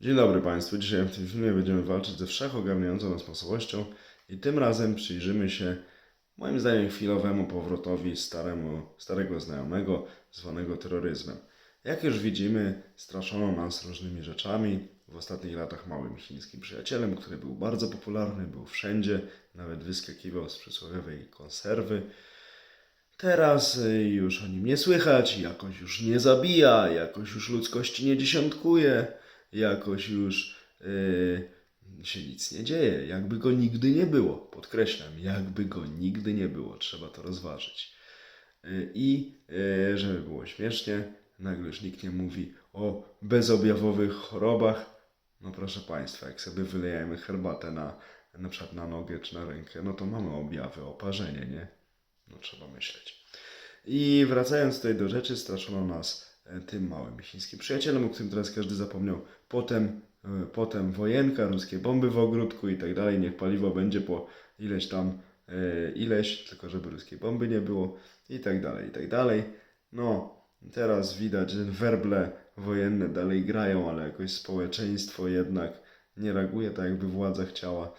Dzień dobry Państwu. Dzisiaj w tym filmie będziemy walczyć ze wszechogarniającą nas masowością i tym razem przyjrzymy się moim zdaniem chwilowemu powrotowi staremu, starego znajomego zwanego terroryzmem. Jak już widzimy, straszono nas różnymi rzeczami. W ostatnich latach małym chińskim przyjacielem, który był bardzo popularny, był wszędzie, nawet wyskakiwał z przysłowiowej konserwy. Teraz y, już o nim nie słychać, jakoś już nie zabija, jakoś już ludzkości nie dziesiątkuje, jakoś już y, się nic nie dzieje, jakby go nigdy nie było. Podkreślam, jakby go nigdy nie było, trzeba to rozważyć. Y, I y, żeby było śmiesznie, nagle już nikt nie mówi o bezobjawowych chorobach. No proszę Państwa, jak sobie wylejemy herbatę na, na przykład na nogę czy na rękę, no to mamy objawy, oparzenie, nie? No trzeba myśleć. I wracając tutaj do rzeczy, straszono nas tym małym chińskim przyjacielem, o którym teraz każdy zapomniał. Potem, e, potem wojenka, ruskie bomby w ogródku i tak dalej. Niech paliwo będzie po ileś tam, e, ileś, tylko żeby ruskie bomby nie było i tak dalej, i tak dalej. No, teraz widać, że werble wojenne dalej grają, ale jakoś społeczeństwo jednak nie reaguje tak, jakby władza chciała.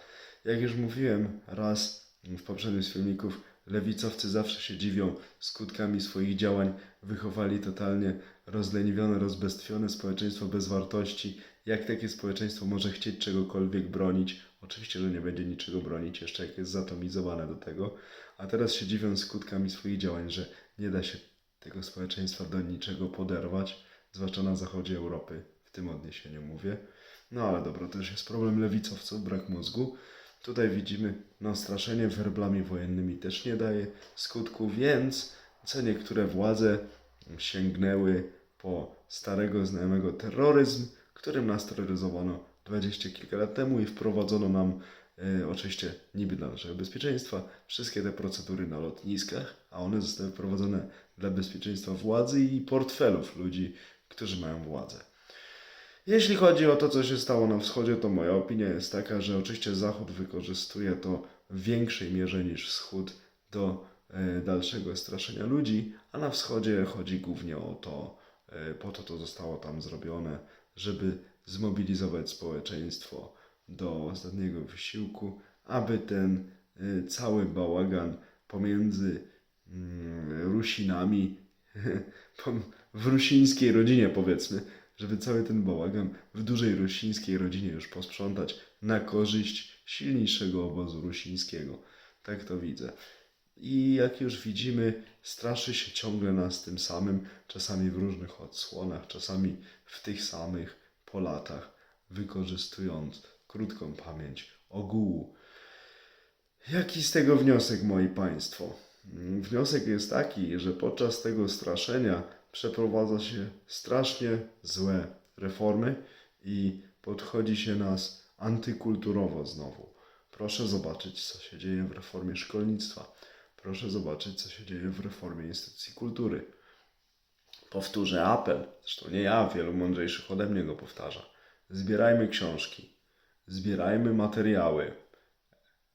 Jak już mówiłem raz w poprzednim z filmików, lewicowcy zawsze się dziwią skutkami swoich działań. Wychowali totalnie rozleniwione, rozbestwione społeczeństwo bez wartości. Jak takie społeczeństwo może chcieć czegokolwiek bronić? Oczywiście, że nie będzie niczego bronić, jeszcze jak jest zatomizowane do tego. A teraz się dziwią skutkami swoich działań, że nie da się tego społeczeństwa do niczego poderwać, zwłaszcza na zachodzie Europy, w tym odniesieniu mówię. No ale dobra, to już jest problem lewicowców, brak mózgu. Tutaj widzimy, no straszenie werblami wojennymi też nie daje skutku, więc co niektóre władze sięgnęły po starego znajomego terroryzm, którym nas terroryzowano dwadzieścia kilka lat temu i wprowadzono nam e, oczywiście niby dla naszego bezpieczeństwa wszystkie te procedury na lotniskach, a one zostały wprowadzone dla bezpieczeństwa władzy i portfelów ludzi, którzy mają władzę. Jeśli chodzi o to, co się stało na wschodzie, to moja opinia jest taka, że oczywiście Zachód wykorzystuje to w większej mierze niż Wschód do e, dalszego straszenia ludzi, a na wschodzie chodzi głównie o to, e, po to to zostało tam zrobione, żeby zmobilizować społeczeństwo do ostatniego wysiłku, aby ten e, cały bałagan pomiędzy mm, Rusinami w rusińskiej rodzinie powiedzmy, żeby cały ten bałagan w dużej rusińskiej rodzinie już posprzątać na korzyść silniejszego obozu rusińskiego. Tak to widzę. I jak już widzimy, straszy się ciągle nas tym samym, czasami w różnych odsłonach, czasami w tych samych po latach, wykorzystując krótką pamięć ogółu. Jaki z tego wniosek, moi Państwo? Wniosek jest taki, że podczas tego straszenia przeprowadza się strasznie złe reformy i podchodzi się nas antykulturowo znowu. Proszę zobaczyć, co się dzieje w reformie szkolnictwa. Proszę zobaczyć, co się dzieje w reformie instytucji kultury. Powtórzę apel, zresztą nie ja, wielu mądrzejszych ode mnie go powtarza. Zbierajmy książki, zbierajmy materiały,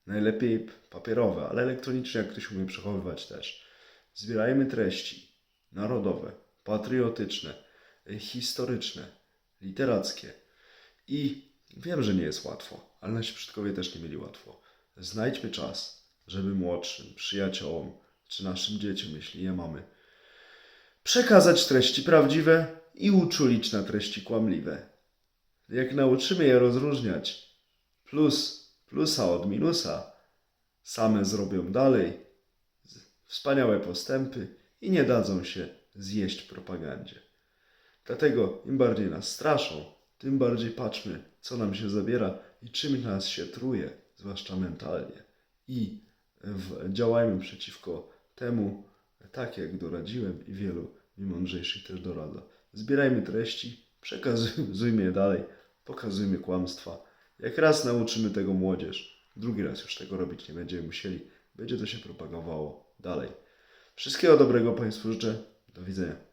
Najlepiej papierowe, ale elektronicznie, jak ktoś umie przechowywać też. Zbierajmy treści narodowe, patriotyczne, historyczne, literackie. I wiem, że nie jest łatwo, ale nasi przodkowie też nie mieli łatwo. Znajdźmy czas, żeby młodszym, przyjaciołom czy naszym dzieciom, jeśli je mamy, przekazać treści prawdziwe i uczulić na treści kłamliwe. Jak nauczymy je rozróżniać, plus plusa od minusa, same zrobią dalej wspaniałe postępy i nie dadzą się zjeść propagandzie. Dlatego im bardziej nas straszą, tym bardziej patrzmy, co nam się zabiera i czym nas się truje, zwłaszcza mentalnie. I w, działajmy przeciwko temu, tak jak doradziłem i wielu mi mądrzejszych też doradza. Zbierajmy treści, przekazujmy je dalej, pokazujmy kłamstwa. Jak raz nauczymy tego młodzież, drugi raz już tego robić nie będziemy musieli. Będzie to się propagowało dalej. Wszystkiego dobrego Państwu życzę. Do widzenia.